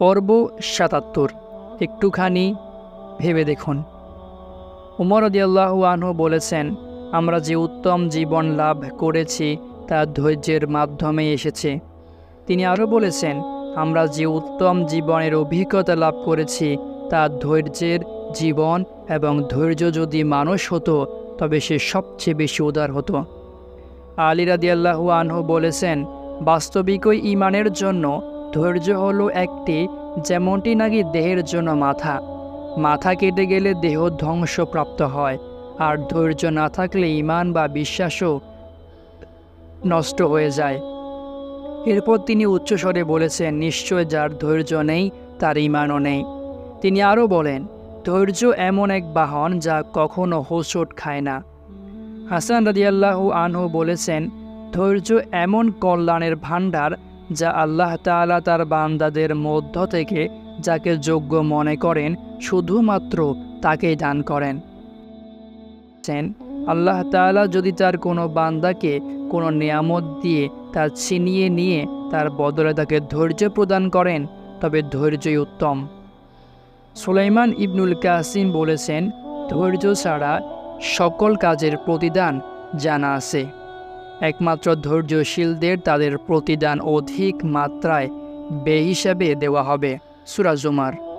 পর্ব সাতাত্তর। একটুখানি ভেবে দেখুন। উমর রদিয়াল্লাহু আনহু বলেছেন, আমরা যে উত্তম জীবন লাভ করেছি, তা ধৈর্যের মাধ্যমে এসেছে। তিনি আরও বলেছেন, আমরা যে উত্তম জীবনের অভিজ্ঞতা লাভ করেছি, তা ধৈর্যের জীবন এবং ধৈর্য যদি মানুষ হতো, তবে সে সবচেয়ে বেশি উদার হতো। আলী রাদিয়াল্লাহু আনহু বলেছেন, বাস্তবিকই ইমানের জন্য ধৈর্য হলো একটি, যেমনটি নাকি দেহের জন্য মাথা। মাথা কেটে গেলে দেহ ধ্বংসপ্রাপ্ত হয়, আর ধৈর্য না থাকলে ইমান বা বিশ্বাসও নষ্ট হয়ে যায়। এরপর তিনি উচ্চস্বরে বলেছেন, নিশ্চয় যার ধৈর্য নেই, তার ইমানও নেই। তিনি আরও বলেন, ধৈর্য এমন এক বাহন যা কখনো হোসট খায় না। হাসান রাদিয়াল্লাহু আনহু বলেছেন, ধৈর্য এমন কল্যাণের ভাণ্ডার যা আল্লাহ তাআলা তার বান্দাদের মধ্য থেকে যাকে যোগ্য মনে করেন, শুধুমাত্র তাকেই দান করেন। আল্লাহ তাআলা যদি তার কোনো বান্দাকে কোনো নিয়ামত দিয়ে তা ছিনিয়ে নিয়ে তার বদলে তাকে ধৈর্য প্রদান করেন, তবে ধৈর্যই উত্তম। সুলাইমান ইবনুল কাসিম বলেছেন, ধৈর্য ছাড়া সকল কাজের প্রতিদান জানা আছে। একমাত্র ধৈর্যশীলদের তাদের প্রতিদান অধিক মাত্রায় বে হিসাবে দেওয়া হবে। সুরাজুমার